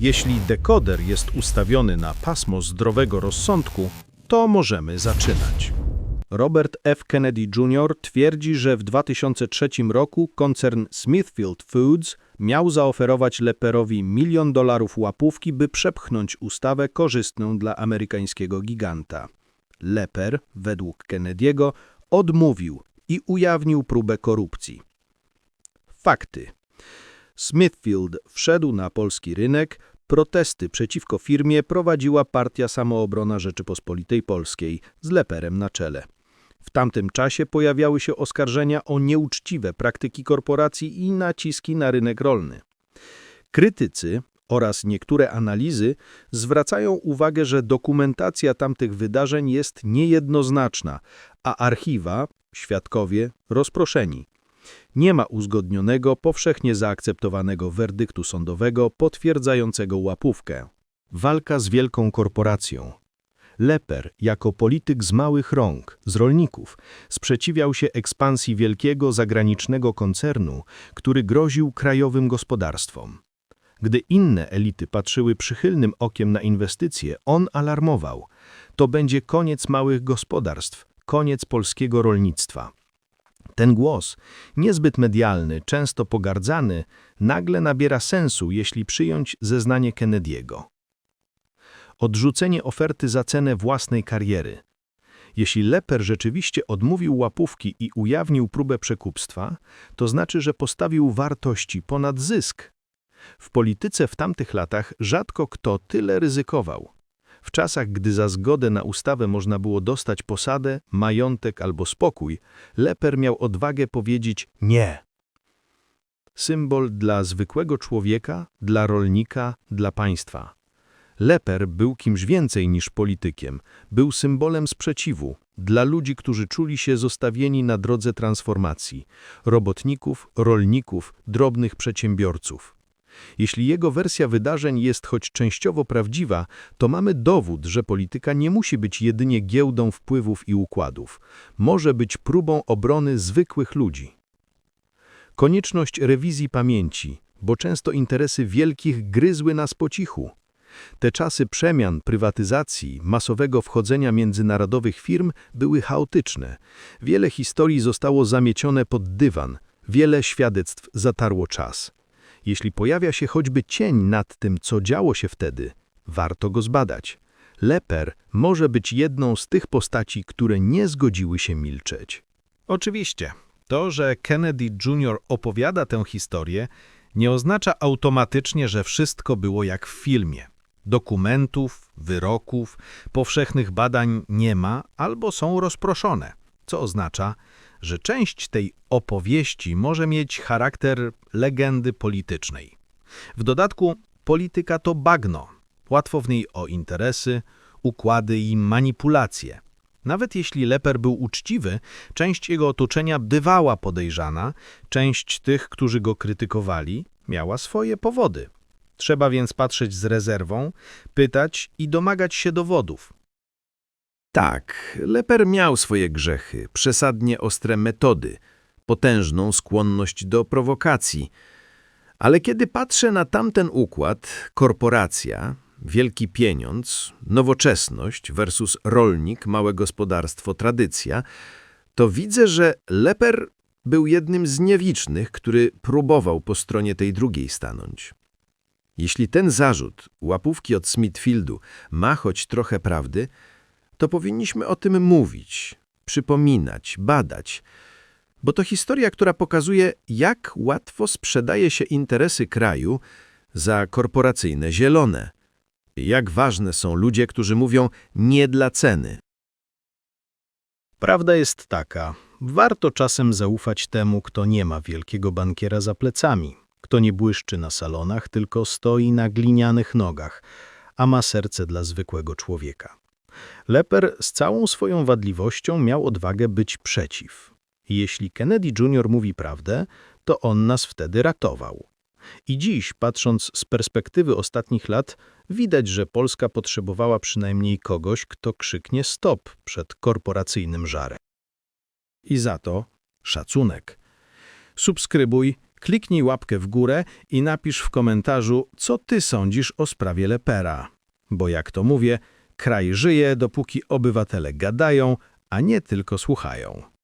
Jeśli dekoder jest ustawiony na pasmo zdrowego rozsądku, to możemy zaczynać. Robert F. Kennedy Jr. twierdzi, że w 2003 roku koncern Smithfield Foods miał zaoferować Leperowi milion dolarów łapówki, by przepchnąć ustawę korzystną dla amerykańskiego giganta. Leper, według Kennedy'ego, odmówił i ujawnił próbę korupcji. Fakty. Smithfield wszedł na polski rynek, protesty przeciwko firmie prowadziła Partia Samoobrona Rzeczypospolitej Polskiej z Leperem na czele. W tamtym czasie pojawiały się oskarżenia o nieuczciwe praktyki korporacji i naciski na rynek rolny. Krytycy oraz niektóre analizy zwracają uwagę, że dokumentacja tamtych wydarzeń jest niejednoznaczna, a archiwa, świadkowie, rozproszeni. Nie ma uzgodnionego, powszechnie zaakceptowanego werdyktu sądowego potwierdzającego łapówkę. Walka z wielką korporacją. Leper, jako polityk z małych rąk, z rolników, sprzeciwiał się ekspansji wielkiego zagranicznego koncernu, który groził krajowym gospodarstwom. Gdy inne elity patrzyły przychylnym okiem na inwestycje, on alarmował. To będzie koniec małych gospodarstw, koniec polskiego rolnictwa. Ten głos, niezbyt medialny, często pogardzany, nagle nabiera sensu, jeśli przyjąć zeznanie Kennedy'ego. Odrzucenie oferty za cenę własnej kariery. Jeśli Leper rzeczywiście odmówił łapówki i ujawnił próbę przekupstwa, to znaczy, że postawił wartości ponad zysk. W polityce w tamtych latach rzadko kto tyle ryzykował. W czasach, gdy za zgodę na ustawę można było dostać posadę, majątek albo spokój, Leper miał odwagę powiedzieć nie. Symbol dla zwykłego człowieka, dla rolnika, dla państwa. Leper był kimś więcej niż politykiem, był symbolem sprzeciwu dla ludzi, którzy czuli się zostawieni na drodze transformacji, robotników, rolników, drobnych przedsiębiorców. Jeśli jego wersja wydarzeń jest choć częściowo prawdziwa, to mamy dowód, że polityka nie musi być jedynie giełdą wpływów i układów. Może być próbą obrony zwykłych ludzi. Konieczność rewizji pamięci, bo często interesy wielkich gryzły nas po cichu. Te czasy przemian, prywatyzacji, masowego wchodzenia międzynarodowych firm były chaotyczne. Wiele historii zostało zamiecione pod dywan, wiele świadectw zatarło czas. Jeśli pojawia się choćby cień nad tym, co działo się wtedy, warto go zbadać. Leper może być jedną z tych postaci, które nie zgodziły się milczeć. Oczywiście, to, że Kennedy Jr. opowiada tę historię, nie oznacza automatycznie, że wszystko było jak w filmie. Dokumentów, wyroków, powszechnych badań nie ma albo są rozproszone, co oznacza, że część tej opowieści może mieć charakter legendy politycznej. W dodatku polityka to bagno, łatwo w niej o interesy, układy i manipulacje. Nawet jeśli Leper był uczciwy, część jego otoczenia bywała podejrzana, część tych, którzy go krytykowali, miała swoje powody. Trzeba więc patrzeć z rezerwą, pytać i domagać się dowodów. Tak, Leper miał swoje grzechy, przesadnie ostre metody, potężną skłonność do prowokacji. Ale kiedy patrzę na tamten układ, korporacja, wielki pieniądz, nowoczesność versus rolnik, małe gospodarstwo, tradycja, to widzę, że Leper był jednym z nielicznych, który próbował po stronie tej drugiej stanąć. Jeśli ten zarzut, łapówki od Smithfieldu, ma choć trochę prawdy, to powinniśmy o tym mówić, przypominać, badać, bo to historia, która pokazuje, jak łatwo sprzedaje się interesy kraju za korporacyjne zielone. Jak ważne są ludzie, którzy mówią nie dla ceny. Prawda jest taka, warto czasem zaufać temu, kto nie ma wielkiego bankiera za plecami, kto nie błyszczy na salonach, tylko stoi na glinianych nogach, a ma serce dla zwykłego człowieka. Leper z całą swoją wadliwością miał odwagę być przeciw. Jeśli Kennedy Jr. mówi prawdę, to on nas wtedy ratował. I dziś, patrząc z perspektywy ostatnich lat, widać, że Polska potrzebowała przynajmniej kogoś, kto krzyknie stop przed korporacyjnym żarem. I za to szacunek. Subskrybuj Kliknij łapkę w górę i napisz w komentarzu, co ty sądzisz o sprawie Lepera. Bo jak to mówię, kraj żyje, dopóki obywatele gadają, a nie tylko słuchają.